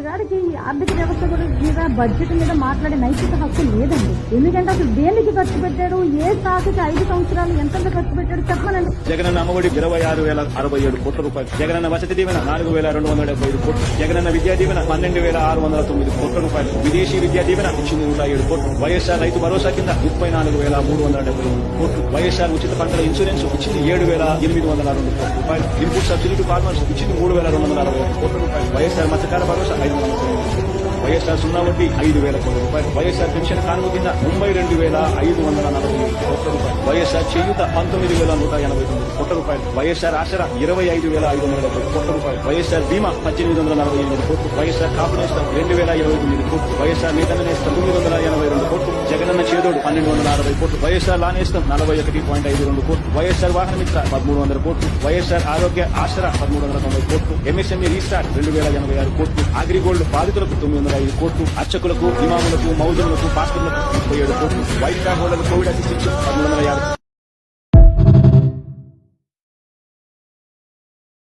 గారికి ఆర్థిక వ్యవస్థ కూడా మీద బడ్జెట్ మీద మాట్లాడే నైతిక హక్కు లేదండి. ఎందుకంటే అసలు దేనికి ఖర్చు పెట్టాడు? ఏ శాఖకి ఐదు సంవత్సరాలు ఎంతెంత ఖర్చు పెట్టాడు? చెప్పనండి జగనన్న అమ్మఒడి ఇరవై ఆరు వేల అరవై ఏడు కోట్ల రూపాయలు. జగనన్న వసతి దీవెన నాలుగు వేల రెండు వందల డెబ్బై ఐదు కోట్లు. జగనన్న విద్యా దీవెన పన్నెండు వేల ఆరు వందల తొమ్మిది కోట్ల రూపాయలు. విదేశీ విద్యా దీవెన ఇచ్చింది నూట ఏడు కోట్లు. వైఎస్ఆర్ రైతు భరోసా కింద ముప్పై నాలుగు వేల మూడు వందల డెబ్బై ఎనిమిది కోట్లు. వైఎస్ఆర్ ఉచిత పంటల ఇన్సూరెన్స్ ఇచ్చింది ఏడు వేల ఎనిమిది వందల రెండు కోట్ల రూపాయలు. ఇన్పుట్ సబ్సిడీ టు ఫార్మర్స్ ఇచ్చింది మూడు వేల రెండు వందల అరవై కోట్ల రూపాయలు. వైఎస్ఆర్ మత్స్యకార భరోసా ఐదు వందల వైఎస్ఆర్ సున్నా వడ్డీ ఐదు వేల కోట్ల రూపాయలు. వైఎస్ఆర్ పెన్షన్ కానుక కింద ముంబై రెండు వేల ఐదు వందల నలభై ఎనిమిది కోట్ల రూపాయలు. వైఎస్ఆర్ చేయుత పంతొమ్మిది వేల నూట ఎనభై తొమ్మిది కోట్ల రూపాయలు. వైఎస్ఆర్ ఆసరా ఇరవై ఐదు వేల ఐదు వందల డెబ్బై కోట్ల రూపాయలు. వైఎస్ఆర్ బీమా పద్దెనిమిది వందల నలభై ఎనిమిది కోట్లు. వైఎస్ఆర్ కాపు నేస్తం రెండు వేల ఇరవై తొమ్మిది కోట్లు. వైఎస్ఆర్ నేతన్న నేస్తం తొమ్మిది వందల ఎనభై రెండు కోట్లు. జగనన్న పన్నెండు వందల అరవై కోట్లు. వైఎస్ఆర్ లా నలభై ఒకటి పాయింట్ ఐదు రెండు కోట్లు. వైఎస్ఆర్ వాహన మిత్ర పదమూడు వందల కోట్లు. వైఎస్ఆర్ ఆరోగ్య ఆసరా పదమూడు వందల తొంభై కోట్లు. ఎంఎస్ఎంఈ రీస్టార్ట్ రెండు వేల ఎనభై ఆరు కోట్లు. అగ్రిగోల్డ్ బాధితులకు తొమ్మిది వందల ఐదు కోట్లు. అర్చకులకు ఇమాములకు మౌజులకు పాస్టర్లకు ముప్పై ఏడు కోట్లు. వైట్ కార్డ్ హోల్డర్లకు కోవిడ్ అసిస్టెన్స్ పదమూడు వందల యాభై